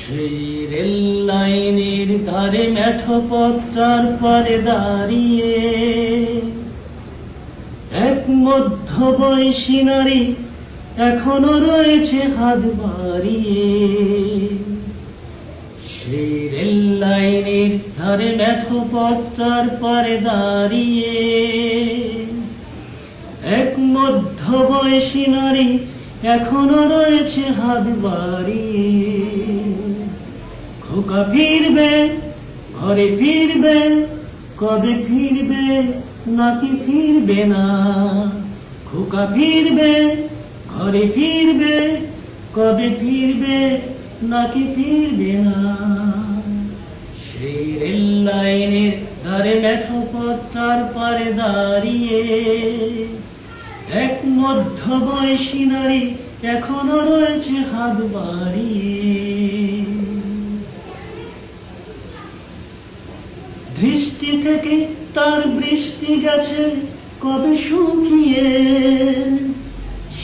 সেই রেল লাইনের ধারে মেঠো পথটার পারে দাঁড়িয়ে এক মধ্য বয়সী নারী এখনও রয়েছে হাত বাড়িয়ে। সেই রেল লাইনের ধারে মেঠো পথটার পারে দাঁড়িয়ে এক মধ্য বয়সী নারী এখনও রয়েছে হাত বাড়িয়ে। খোকা ফিরবে, ঘরে ফিরবে, কবে ফিরবে, নাকি ফিরবে না? খোকা ফিরবে, ঘরে ফিরবে, কবে ফিরবে, নাকি ফিরবে না? সেই রেল লাইনের ধারে মেঠো পথটার পারে দাঁড়িয়ে এক মধ্য বয়সী নারী এখনও রয়েছে হাত বাড়িয়ে। দৃষ্টি থেকে তার বৃষ্টি গেছে, কবে শুকিয়ে?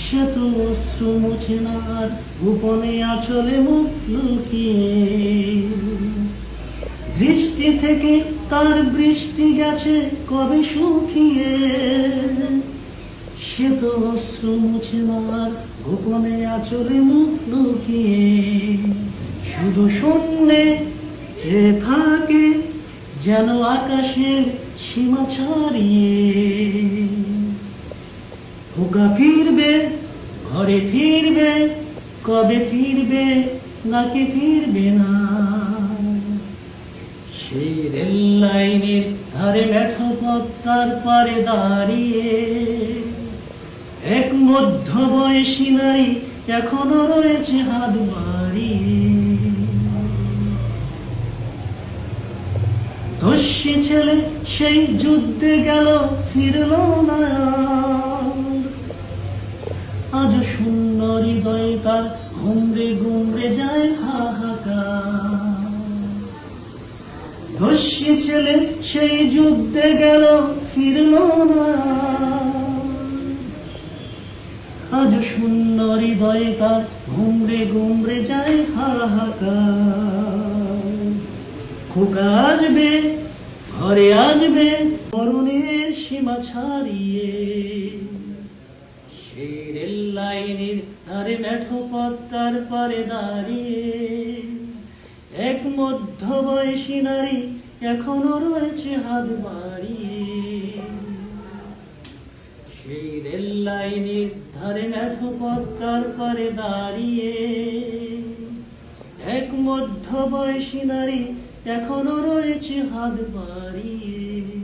সে তো অশ্রু মুছে আর গোপনে আচলে মুখ লুকিয়ে। দৃষ্টি থেকে তার বৃষ্টি গেছে, কবে শুকিয়ে? সে তো অশ্রু মুছে আর গোপনে আচলে মুখ লুকিয়ে। শুধু শূন্যে যে থাকে যেন আকাশের সীমা ছাড়িয়ে খোকা ফিরবে, ঘরে ফিরবে, কবে ফিরবে, নাকি ফিরবে না? সেই রেল লাইনের ধারে মেঠো পথটার পারে দাঁড়িয়ে এক মধ্য বয়সী নারী এখনও রয়েছে হাত বাড়িয়ে। ধস্যি ছেলে, সেই যুদ্ধে গেল, ফিরল না। আজ শূন্য হৃদয় তার ঘুমরে ঘুমরে যায় হাহাকার। ছেলে, সেই যুদ্ধে গেল, ফিরল না। আজ শূন্য হৃদয় তার ঘুমরে ঘুমরে যায় হাহাকার। খোকা আসবে, ঘরে আসবে মরণের সীমা ছাড়িয়ে। সে রেল লাইনের ধারে মেঠো পথটার পারে দাঁড়িয়ে। এক মধ্য বয়সী নারী এখনও রয়েছে হাত বাড়িয়ে। সেই রেল লাইনের ধারে মেঠো পথটার পারে দাঁড়িয়ে। এক মধ্য বয়সী নারী এখনও রয়েছে হাত বাড়িয়ে।